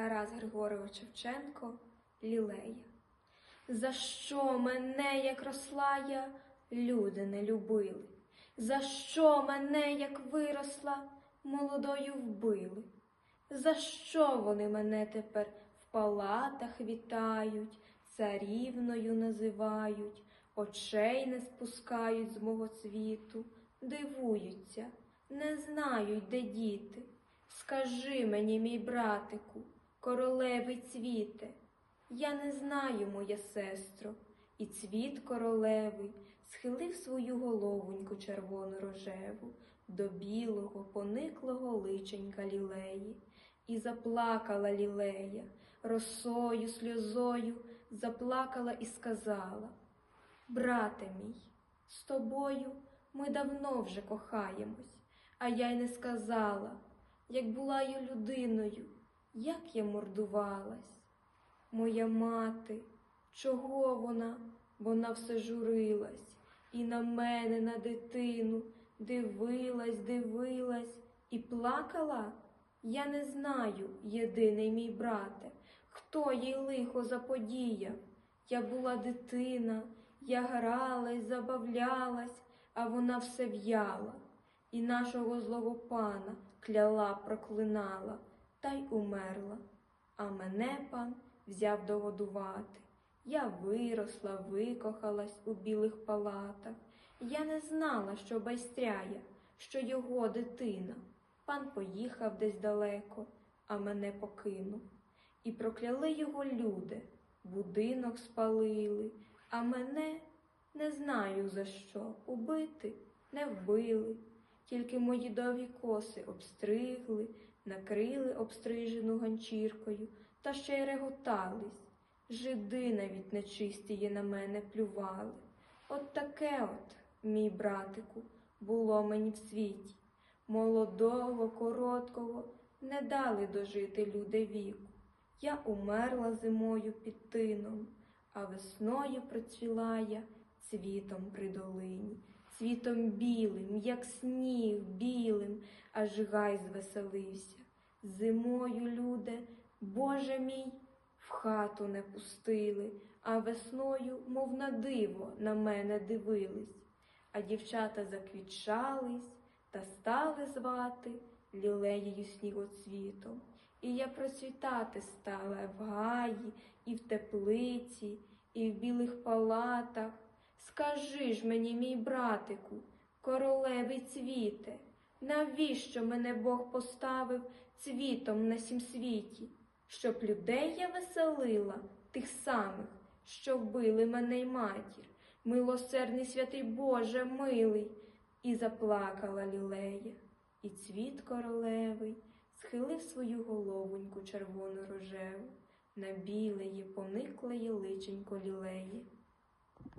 Тарас Григорович Шевченко Лілея. За що мене, як росла я, люди не любили? За що мене, як виросла, молодою вбили? За що вони мене тепер в палатах вітають, царівною називають, очей не спускають з мого світу, дивуються, не знають, де діти. Скажи мені, мій братику, королевий цвіте, я не знаю, моя сестро, і цвіт королевий схилив свою головоньку червону рожеву до білого, пониклого личенька лілеї, і заплакала лілея, росою, сльозою заплакала і сказала: Брате мій, з тобою ми давно вже кохаємось, а я й не сказала, як була я людиною, як я мордувалась. Моя мати, чого вона? Вона все журилась і на мене, на дитину, дивилась, дивилась і плакала. Я не знаю, єдиний мій брате, хто їй лихо заподіяв. Я була дитина, я гралась, забавлялась, а вона все в'яла, і нашого злого пана кляла, проклинала, та й умерла. А мене пан взяв догодувати. Я виросла, викохалась у білих палатах. Я не знала, що байстряє, що його дитина. Пан поїхав десь далеко, а мене покинув. І прокляли його люди, будинок спалили, а мене не знаю за що убити не вбили. Тільки мої довгі коси обстригли, накрили обстрижену ганчіркою та ще й реготались. Жиди навіть нечистії на мене плювали. От таке от, мій братику, було мені в світі. Молодого, короткого не дали дожити люди віку. Я умерла зимою під тином, а весною процвіла я цвітом при долині, цвітом білим, як сніг білим, аж гай звеселився. Зимою, люди, Боже мій, в хату не пустили, а весною, мов на диво, на мене дивились. А дівчата заквітчались та стали звати лілеєю снігоцвітом. І я процвітати стала в гаї, і в теплиці, і в білих палатах. Скажи ж мені, мій братику, королевий цвіте, навіщо мене Бог поставив цвітом на сім світі, щоб людей я веселила, тих самих, що вбили мене й матір, милосердний святий Боже милий, і заплакала лілея, і цвіт королевий схилив свою головоньку червону рожеву на білеє, пониклеє личенько лілеї.